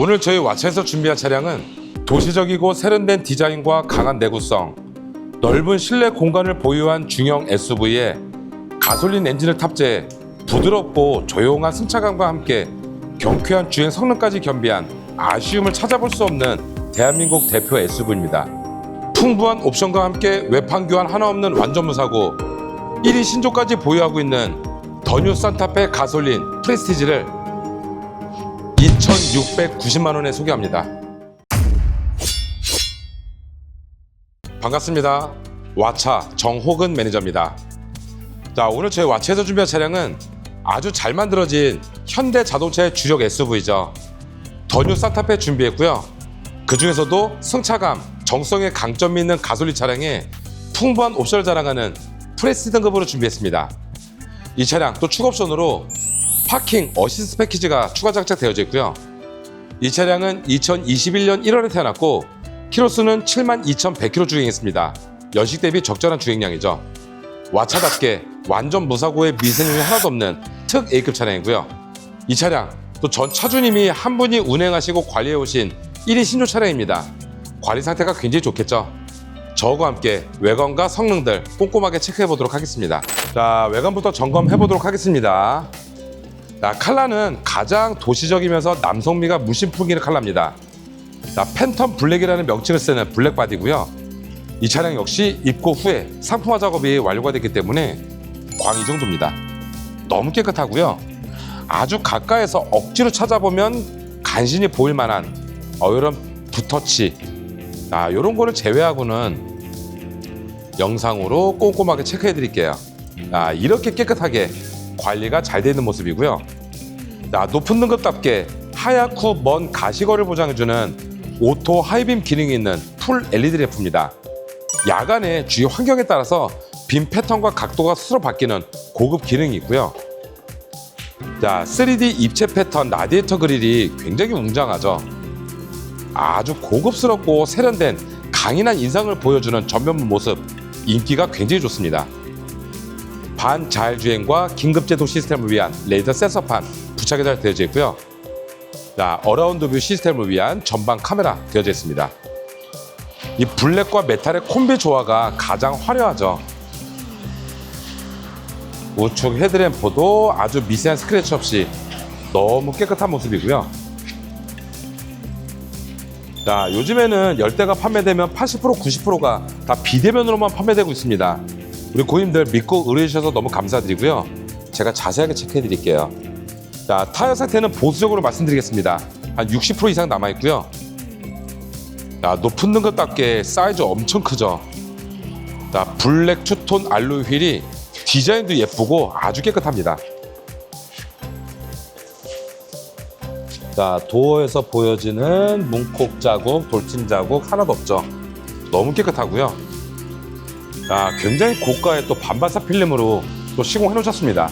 오늘 저희 와차에서 준비한 차량은 도시적이고 세련된 디자인과 강한 내구성, 넓은 실내 공간을 보유한 중형 SUV에 가솔린 엔진을 탑재해 부드럽고 조용한 승차감과 함께 경쾌한 주행 성능까지 겸비한 아쉬움을 찾아볼 수 없는 대한민국 대표 SUV입니다. 풍부한 옵션과 함께 외판 교환 하나 없는 완전 무사고 1위 신조까지 보유하고 있는 더뉴 산타페 가솔린 프레스티지를 2,690만 원에 소개합니다. 반갑습니다. 와차 정호근 매니저입니다. 자, 오늘 저희 와차에서 준비한 차량은 아주 잘 만들어진 현대 자동차의 주력 SUV죠. 더뉴 산타페 준비했고요. 그 중에서도 승차감, 정성의 강점이 있는 가솔린 차량에 풍부한 옵션을 자랑하는 프레스 등급으로 준비했습니다. 이 차량 또 추가 옵션으로 파킹 어시스트 패키지가 추가 장착되어져 있고요. 이 차량은 2021년 1월에 태어났고 키로수는 72,100km 주행했습니다. 연식 대비 적절한 주행량이죠. 와차답게 완전 무사고의 미세능이 하나도 없는 특 A급 차량이고요. 이 차량 또 전 차주님이 한 분이 운행하시고 관리해 오신 1위 신조 차량입니다. 관리 상태가 굉장히 좋겠죠. 저와 함께 외관과 성능들 꼼꼼하게 체크해 보도록 하겠습니다. 자, 외관부터 점검해 보도록 하겠습니다. 자, 칼라는 가장 도시적이면서 남성미가 물씬 풍기는 칼라입니다. 자, 팬텀 블랙이라는 명칭을 쓰는 블랙 바디고요. 이 차량 역시 입고 후에 상품화 작업이 완료가 됐기 때문에 광 이 정도입니다. 너무 깨끗하고요. 아주 가까이서 억지로 찾아보면 간신히 보일 만한 어, 이런 붓터치 아, 이런 거를 제외하고는 영상으로 꼼꼼하게 체크해 드릴게요. 아, 이렇게 깨끗하게 관리가 잘 되는 모습이고요. 자, 높은 등급답게 하얗고 먼 가시거를 보장해주는 오토 하이빔 기능이 있는 풀 LED 램프입니다. 야간에 주위 환경에 따라서 빔 패턴과 각도가 스스로 바뀌는 고급 기능이 있고요. 자, 3D 입체 패턴 라디에이터 그릴이 굉장히 웅장하죠. 아주 고급스럽고 세련된 강인한 인상을 보여주는 전면부 모습 인기가 굉장히 좋습니다. 반자율주행과 긴급제동 시스템을 위한 레이더 센서판 부착이 잘 되어져 있고요. 자, 어라운드 뷰 시스템을 위한 전방 카메라 되어져 있습니다. 이 블랙과 메탈의 콤비 조화가 가장 화려하죠. 우측 헤드램프도 아주 미세한 스크래치 없이 너무 깨끗한 모습이고요. 자, 요즘에는 열대가 판매되면 80% 90%가 다 비대면으로만 판매되고 있습니다. 우리 고객님들 믿고 의뢰해 주셔서 너무 감사드리고요. 제가 자세하게 체크해 드릴게요. 자, 타이어 상태는 보수적으로 말씀드리겠습니다. 한 60% 이상 남아 있고요. 자, 높은 등급답게 사이즈 엄청 크죠. 자, 블랙 투톤 알로이 휠이 디자인도 예쁘고 아주 깨끗합니다. 자, 도어에서 보여지는 문콕 자국, 돌침 자국 하나도 없죠. 너무 깨끗하고요. 자, 굉장히 고가의 또 반바사 필름으로 또 시공해 놓으셨습니다.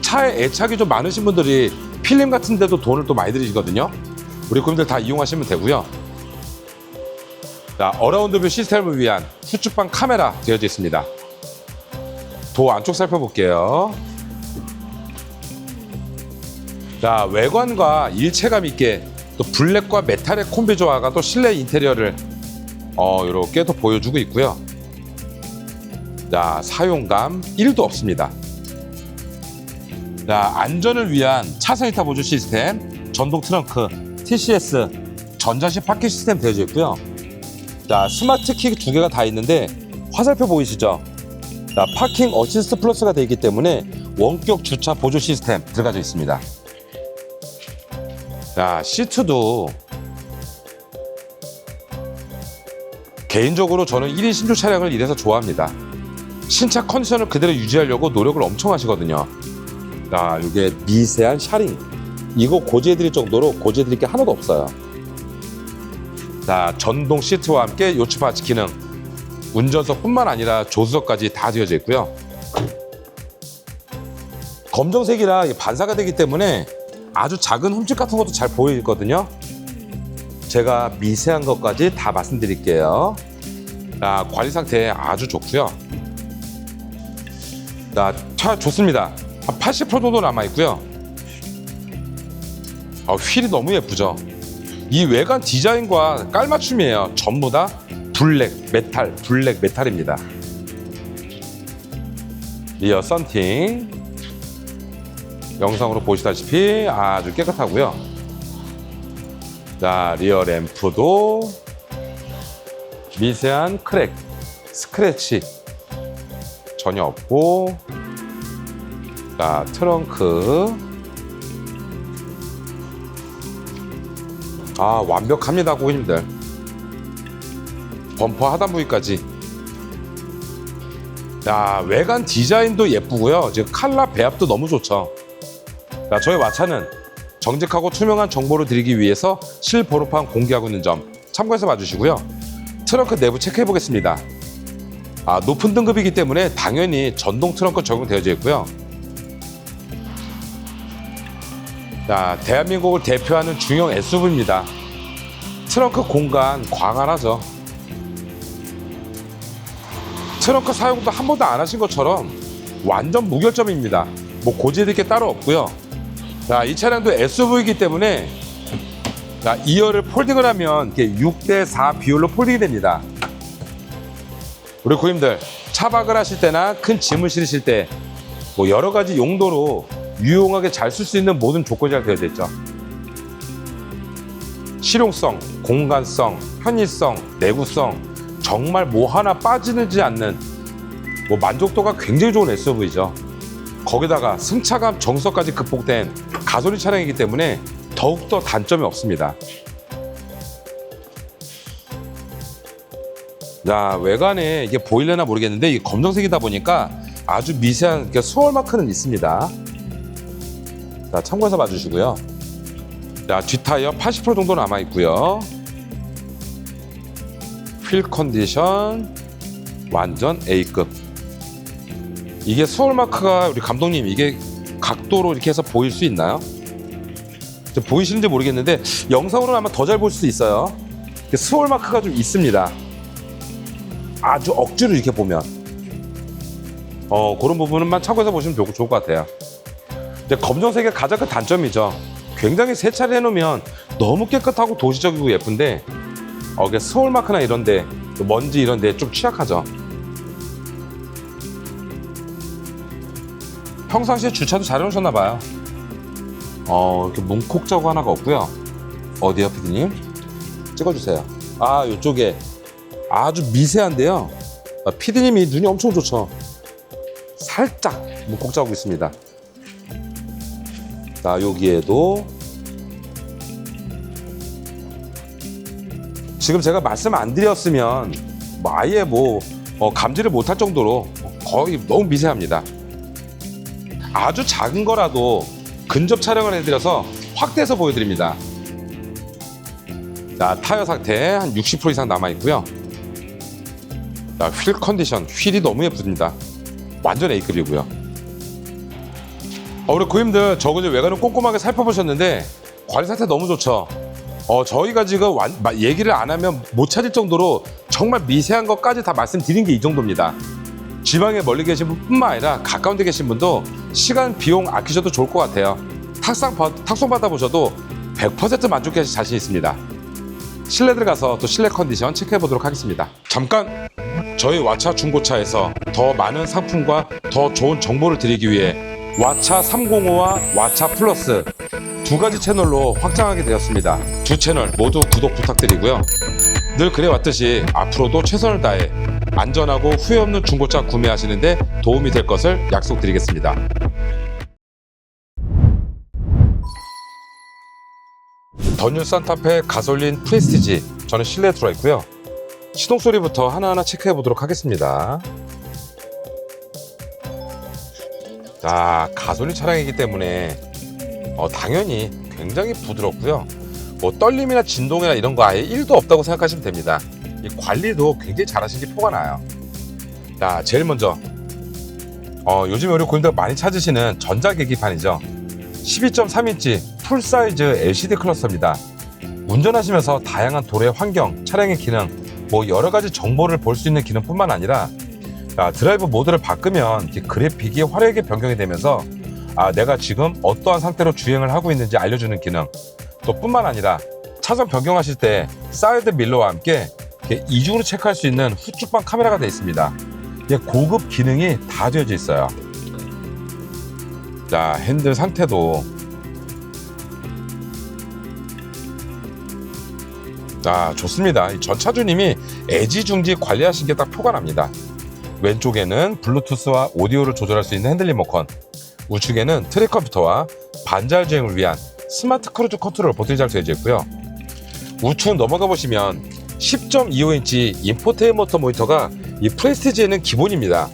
차에 애착이 좀 많으신 분들이 필름 같은 데도 돈을 또 많이 들이시거든요. 우리 고객님들 다 이용하시면 되고요. 자, 어라운드 뷰 시스템을 위한 수축방 카메라 되어져 있습니다. 도 안쪽 살펴볼게요. 자, 외관과 일체감 있게 또 블랙과 메탈의 콤비 조화가 또 실내 인테리어를 어, 이렇게 또 보여주고 있고요. 자, 사용감 1도 없습니다. 자, 안전을 위한 차선 이타 보조 시스템, 전동 트렁크, TCS, 전자식 파킹 시스템 되어져 있고요. 자, 스마트 키두 개가 다 있는데 화살표 보이시죠? 자, 파킹 어시스트 플러스가 되어 있기 때문에 원격 주차 보조 시스템 들어가져 있습니다. 자, 시트도 개인적으로 저는 1인 신조 차량을 이래서 좋아합니다. 신차 컨디션을 그대로 유지하려고 노력을 엄청 하시거든요. 자, 이게 미세한 샤링. 이거 고지해드릴 정도로 고지해드릴 게 하나도 없어요. 자, 전동 시트와 함께 요츠 파츠 기능. 운전석뿐만 아니라 조수석까지 다 되어져 있고요. 검정색이라 반사가 되기 때문에 아주 작은 흠집 같은 것도 잘 보이거든요. 제가 미세한 것까지 다 말씀드릴게요. 자, 관리 상태 아주 좋고요. 자, 차 좋습니다. 한 80% 정도 남아 있고요. 아, 휠이 너무 예쁘죠. 이 외관 디자인과 깔맞춤이에요. 전부 다 블랙 메탈, 블랙 메탈입니다. 리어 썬팅 영상으로 보시다시피 아주 깨끗하고요. 자, 리어 램프도 미세한 크랙, 스크래치 전혀 없고 자, 트렁크 아, 완벽합니다, 고객님들. 범퍼 하단 부위까지. 자, 외관 디자인도 예쁘고요. 지금 칼라 배합도 너무 좋죠. 자, 저희 와차는 정직하고 투명한 정보를 드리기 위해서 실보로판 공개하고 있는 점 참고해서 봐주시고요. 트렁크 내부 체크해 보겠습니다. 아, 높은 등급이기 때문에 당연히 전동 트렁크 적용되어져 있고요. 자, 대한민국을 대표하는 중형 SUV입니다. 트렁크 공간 광활하죠. 트렁크 사용도 한 번도 안 하신 것처럼 완전 무결점입니다. 뭐 고지해드릴 게 따로 없고요. 자, 이 차량도 SUV이기 때문에 자, 2열을 폴딩을 하면 이게 6대 4 비율로 폴딩이 됩니다. 우리 고객님들 차박을 하실 때나 큰 짐을 실으실 때 뭐 여러 가지 용도로 유용하게 잘 쓸 수 있는 모든 조건이 잘 되어져 있죠. 실용성, 공간성, 편의성, 내구성 정말 뭐 하나 빠지지 않는 뭐 만족도가 굉장히 좋은 SUV죠. 거기다가 승차감 정서까지 극복된 가솔린 차량이기 때문에 더욱더 단점이 없습니다. 자 외관에 이게 보일려나 모르겠는데 이 검정색이다 보니까 아주 미세한 이렇게 수월 마크는 있습니다. 자 참고해서 봐주시고요. 자 뒷타이어 80% 정도 남아 있고요. 휠 컨디션 완전 A급. 이게 수월 마크가 우리 감독님 이게 각도로 이렇게 해서 보일 수 있나요? 저 보이시는지 모르겠는데 영상으로는 아마 더 잘 볼 수도 있어요. 스월 마크가 좀 있습니다. 아주 억지로 이렇게 보면 어 그런 부분만 참고해서 보시면 좋, 좋을 것 같아요. 근데 검정색의 가장 큰 단점이죠. 굉장히 세차를 해놓으면 너무 깨끗하고 도시적이고 예쁜데 어, 이게 스월 마크나 이런데 또 먼지 이런데 좀 취약하죠. 평상시에 주차도 잘 해놓으셨나 봐요. 어 이렇게 문콕자고 하나가 없고요. 어디요, 피디님? 찍어주세요. 아 이쪽에 아주 미세한데요. 아, 피디님이 눈이 엄청 좋죠. 살짝 문콕 자고 있습니다. 자 여기에도 지금 제가 말씀 안 드렸으면 뭐 아예 뭐 어, 감지를 못할 정도로 거의 너무 미세합니다. 아주 작은 거라도 근접 촬영을 해드려서 확대해서 보여드립니다. 자, 타이어 상태 한 60% 이상 남아 있고요. 자, 휠 컨디션, 휠이 너무 예쁩니다. 완전 A급이고요. 어, 우리 고객님들 저거 이제 외관을 꼼꼼하게 살펴보셨는데 관리 상태 너무 좋죠. 어, 저희가 지금 완- 마- 얘기를 안 하면 못 찾을 정도로 정말 미세한 것까지 다 말씀드린 게 이 정도입니다. 지방에 멀리 계신 분뿐만 아니라 가까운 데 계신 분도 시간, 비용 아끼셔도 좋을 것 같아요. 탁상, 받- 탁송 받아보셔도 100% 만족하실 자신 있습니다. 실내 들어가서 또 실내 컨디션 체크해 보도록 하겠습니다. 잠깐 저희 와차 중고차에서 더 많은 상품과 더 좋은 정보를 드리기 위해 와차 305와 와차 플러스 두 가지 채널로 확장하게 되었습니다. 두 채널 모두 구독 부탁드리고요. 늘 그래왔듯이 앞으로도 최선을 다해 안전하고 후회 없는 중고차 구매하시는데 도움이 될 것을 약속드리겠습니다. 더뉴 산타페 가솔린 프레스티지 저는 실내에 들어와 있고요. 시동 소리부터 하나하나 체크해 보도록 하겠습니다. 자, 가솔린 차량이기 때문에 어, 당연히 굉장히 부드럽고요. 뭐 떨림이나 진동이나 이런 거 아예 1도 없다고 생각하시면 됩니다. 이 관리도 굉장히 잘하신 게 표가 나요. 자, 제일 먼저 어, 요즘 우리 고객님들 많이 찾으시는 전자 계기판이죠. 12.3인치 풀사이즈 LCD 클러스터입니다. 운전하시면서 다양한 도로의 환경, 차량의 기능, 뭐 여러 가지 정보를 볼 수 있는 기능뿐만 아니라 자, 드라이브 모드를 바꾸면 그래픽이 화려하게 변경이 되면서 아, 내가 지금 어떠한 상태로 주행을 하고 있는지 알려주는 기능 또 뿐만 아니라 차선 변경하실 때 사이드 밀러와 함께 이중으로 체크할 수 있는 후측방 카메라가 되어 있습니다. 고급 기능이 다 되어져 있어요. 자, 핸들 상태도 자, 좋습니다. 이 전차주님이 애지중지 관리하신 게 딱 표가 납니다. 왼쪽에는 블루투스와 오디오를 조절할 수 있는 핸들 리모컨, 우측에는 트랙 컴퓨터와 반잘 주행을 위한 스마트 크루즈 컨트롤 버튼이 잘 되어져 있고요. 우측 넘어가 보시면 10.25인치 인포테인먼트 모니터가 이 프레스티지에는 기본입니다.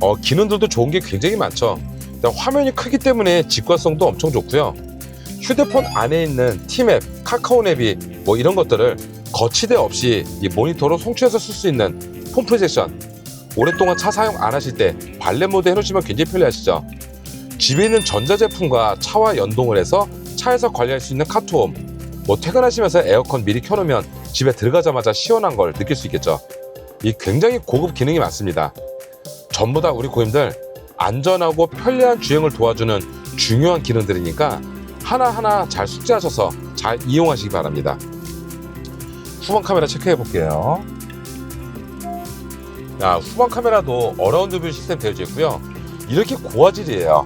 어, 기능들도 좋은 게 굉장히 많죠. 화면이 크기 때문에 직관성도 엄청 좋고요. 휴대폰 안에 있는 티맵, 카카오 앱이 뭐 이런 것들을 거치대 없이 이 모니터로 송출해서 쓸 수 있는 폰 프로젝션. 오랫동안 차 사용 안 하실 때 발레 모드 해놓으시면 굉장히 편리하시죠. 집에 있는 전자제품과 차와 연동을 해서 차에서 관리할 수 있는 카투홈. 뭐 퇴근하시면서 에어컨 미리 켜놓으면 집에 들어가자마자 시원한 걸 느낄 수 있겠죠. 이 굉장히 고급 기능이 많습니다. 전부 다 우리 고객님들 안전하고 편리한 주행을 도와주는 중요한 기능들이니까 하나하나 잘 숙지하셔서 잘 이용하시기 바랍니다. 후방 카메라 체크해 볼게요. 자, 후방 카메라도 어라운드 뷰 시스템 되어져 있고요. 이렇게 고화질이에요.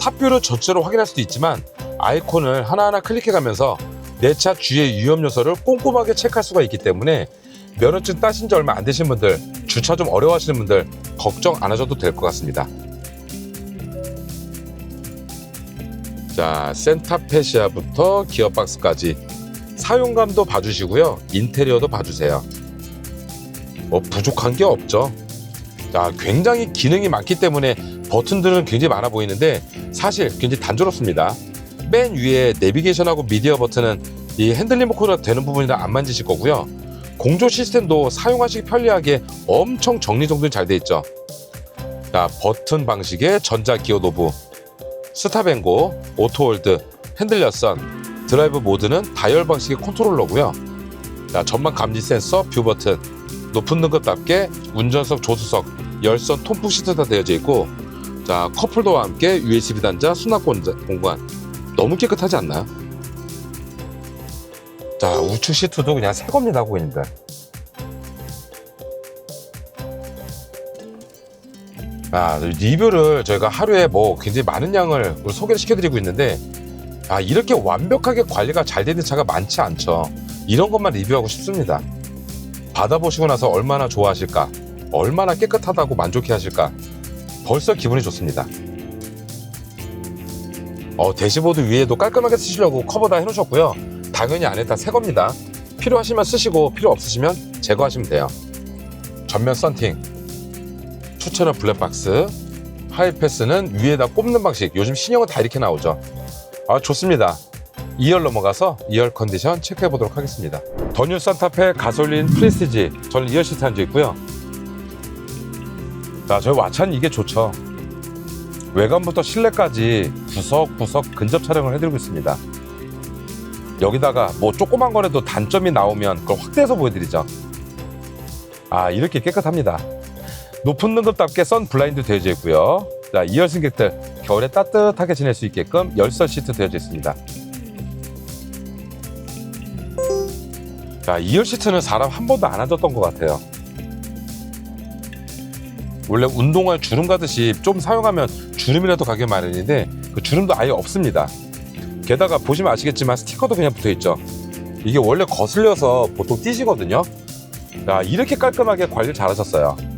탑뷰를 전체로 확인할 수도 있지만 아이콘을 하나하나 클릭해 가면서 내 차 주의 위험 요소를 꼼꼼하게 체크할 수가 있기 때문에 면허증 따신 지 얼마 안 되신 분들, 주차 좀 어려워하시는 분들 걱정 안 하셔도 될 것 같습니다. 자, 센타페시아부터 기어박스까지 사용감도 봐주시고요. 인테리어도 봐주세요. 뭐 부족한 게 없죠. 자, 굉장히 기능이 많기 때문에 버튼들은 굉장히 많아 보이는데 사실 굉장히 단조롭습니다. 맨 위에 내비게이션하고 미디어 버튼은 이 핸들 리모컨으로 되는 부분이라 안 만지실 거고요. 공조 시스템도 사용하시기 편리하게 엄청 정리정돈이 잘 돼 있죠. 자, 버튼 방식의 전자 기어 노브, 스탑앤고, 오토홀드, 핸들 열선, 드라이브 모드는 다이얼 방식의 컨트롤러고요. 자, 전방 감지 센서, 뷰 버튼, 높은 등급답게 운전석, 조수석, 열선, 통풍 시트 다 되어져 있고, 자 컵홀더와 함께 USB 단자, 수납 공간 너무 깨끗하지 않나요? 자 우측 시트도 그냥 새 겁니다, 고객님들. 아, 리뷰를 저희가 하루에 뭐 굉장히 많은 양을 소개를 시켜드리고 있는데, 아, 이렇게 완벽하게 관리가 잘 되는 차가 많지 않죠. 이런 것만 리뷰하고 싶습니다. 받아보시고 나서 얼마나 좋아하실까, 얼마나 깨끗하다고 만족해 하실까, 벌써 기분이 좋습니다. 어, 대시보드 위에도 깔끔하게 쓰시려고 커버 다 해놓으셨고요. 당연히 안에 다 새 겁니다. 필요하시면 쓰시고 필요 없으시면 제거하시면 돼요. 전면 썬팅, 추천은 블랙박스, 하이패스는 위에다 꼽는 방식. 요즘 신형은 다 이렇게 나오죠. 아 좋습니다. 2열 넘어가서 2열 컨디션 체크해 보도록 하겠습니다. 더뉴 산타페 가솔린 프레스티지 저는 2열 시트 앉아 있고요. 자, 저희 와찬 이게 좋죠. 외관부터 실내까지 구석구석 근접 촬영을 해드리고 있습니다. 여기다가 뭐 조그만 거라도 단점이 나오면 그걸 확대해서 보여드리죠. 아, 이렇게 깨끗합니다. 높은 등급답게 선 블라인드 되어져 있고요. 자, 2열 승객들 겨울에 따뜻하게 지낼 수 있게끔 열선 시트 되어져 있습니다. 자, 2열 시트는 사람 한 번도 안 앉았던 것 같아요. 원래 운동화 주름 가듯이 좀 사용하면 주름이라도 가기 마련인데 그 주름도 아예 없습니다. 게다가 보시면 아시겠지만 스티커도 그냥 붙어 있죠. 이게 원래 거슬려서 보통 띄시거든요. 야, 이렇게 깔끔하게 관리를 잘하셨어요.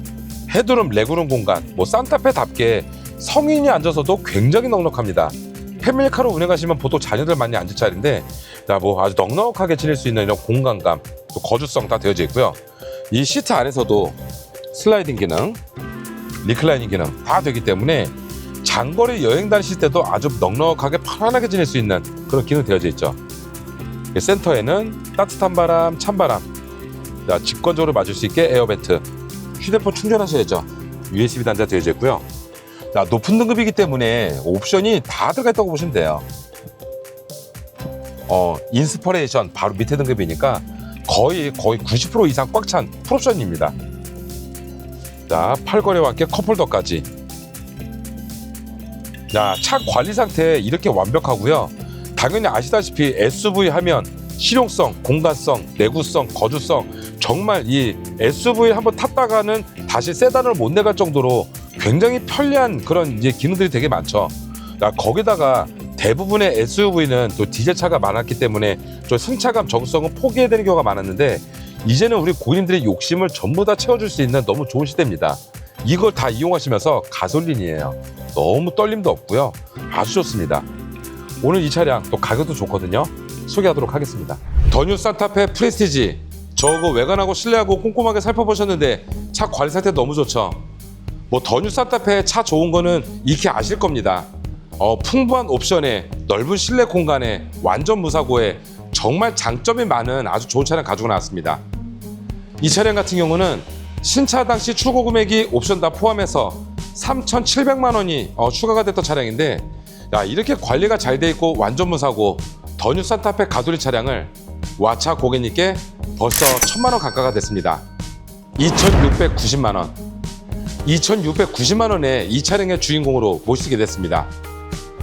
헤드룸, 레그룸 공간, 뭐 산타페답게 성인이 앉아서도 굉장히 넉넉합니다. 패밀리카로 운행하시면 보통 자녀들 많이 앉을 야, 뭐 아주 넉넉하게 지낼 수 있는 이런 공간감, 또 거주성 다 되어져 있고요. 이 시트 안에서도 슬라이딩 기능, 리클라이닝 기능 다 되기 때문에 장거리 여행 다니실 때도 아주 넉넉하게 편안하게 지낼 수 있는 그런 기능 되어져 있죠. 센터에는 따뜻한 바람, 찬바람, 자, 직관적으로 맞을 수 있게 에어벤트, 휴대폰 충전하셔야죠. USB 단자 되어져 있고요. 자, 높은 등급이기 때문에 옵션이 다 들어가 있다고 보시면 돼요. 어, 인스퍼레이션 바로 밑에 등급이니까 거의 거의 90% 이상 꽉 찬 풀옵션입니다. 자, 팔걸이와 함께 컵홀더까지. 자, 차 관리 상태 이렇게 완벽하고요. 당연히 아시다시피 SUV 하면 실용성, 공간성, 내구성, 거주성 정말 이 SUV 한번 탔다가는 다시 세단을 못 내갈 정도로 굉장히 편리한 그런 이제 기능들이 되게 많죠. 야, 거기다가 대부분의 SUV는 또 디젤 차가 많았기 때문에 좀 승차감, 정성은 포기해야 되는 경우가 많았는데 이제는 우리 고객님들의 욕심을 전부 다 채워줄 수 있는 너무 좋은 시대입니다. 이걸 다 이용하시면서 가솔린이에요. 너무 떨림도 없고요. 아주 좋습니다. 오늘 이 차량 또 가격도 좋거든요. 소개하도록 하겠습니다. 더뉴 산타페 프레스티지. 저거 외관하고 실내하고 꼼꼼하게 살펴보셨는데 차 관리 상태 너무 좋죠. 뭐 더뉴 산타페 차 좋은 거는 익히 아실 겁니다. 어, 풍부한 옵션에 넓은 실내 공간에 완전 무사고에 정말 장점이 많은 아주 좋은 차량 가지고 나왔습니다. 이 차량 같은 경우는 신차 당시 출고 금액이 옵션 다 포함해서 3,700만 원이 어, 추가가 됐던 차량인데 야 이렇게 관리가 잘 돼 있고 완전 무사고 더뉴 산타페 가솔린 차량을 와차 고객님께 벌써 1,000만 원 가까이가 됐습니다. 2,690만 원. 2,690만 원에 이 차량의 주인공으로 모시게 됐습니다.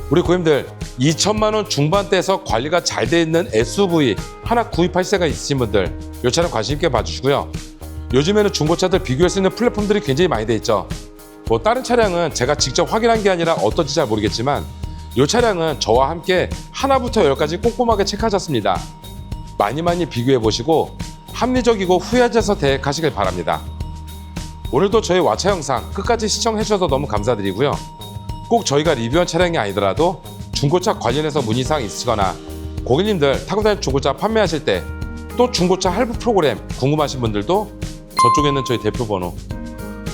우리 고객님들 2천만 원 중반대에서 관리가 잘 돼 있는 SUV 하나 구입하실 생각 있으신 분들 이 차량 관심 있게 봐주시고요. 요즘에는 중고차들 비교할 수 있는 플랫폼들이 굉장히 많이 돼 있죠. 뭐 다른 차량은 제가 직접 확인한 게 아니라 어떤지 잘 모르겠지만 이 차량은 저와 함께 하나부터 열까지 꼼꼼하게 체크하셨습니다. 많이 많이 비교해 보시고 합리적이고 후회하지 않아서 대행하시길 바랍니다. 오늘도 저희 와차 영상 끝까지 시청해 주셔서 너무 감사드리고요. 꼭 저희가 리뷰한 차량이 아니더라도 중고차 관련해서 문의사항 있으시거나 고객님들 타고 다니는 중고차 판매하실 때 또 중고차 할부 프로그램 궁금하신 분들도 저쪽에 있는 저희 대표 번호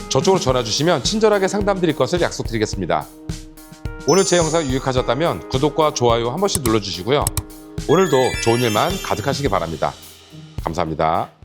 저쪽으로 전화 주시면 친절하게 상담 드릴 것을 약속드리겠습니다. 오늘 제 영상 유익하셨다면 구독과 좋아요 한 번씩 눌러주시고요. 오늘도 좋은 일만 가득하시기 바랍니다. 감사합니다.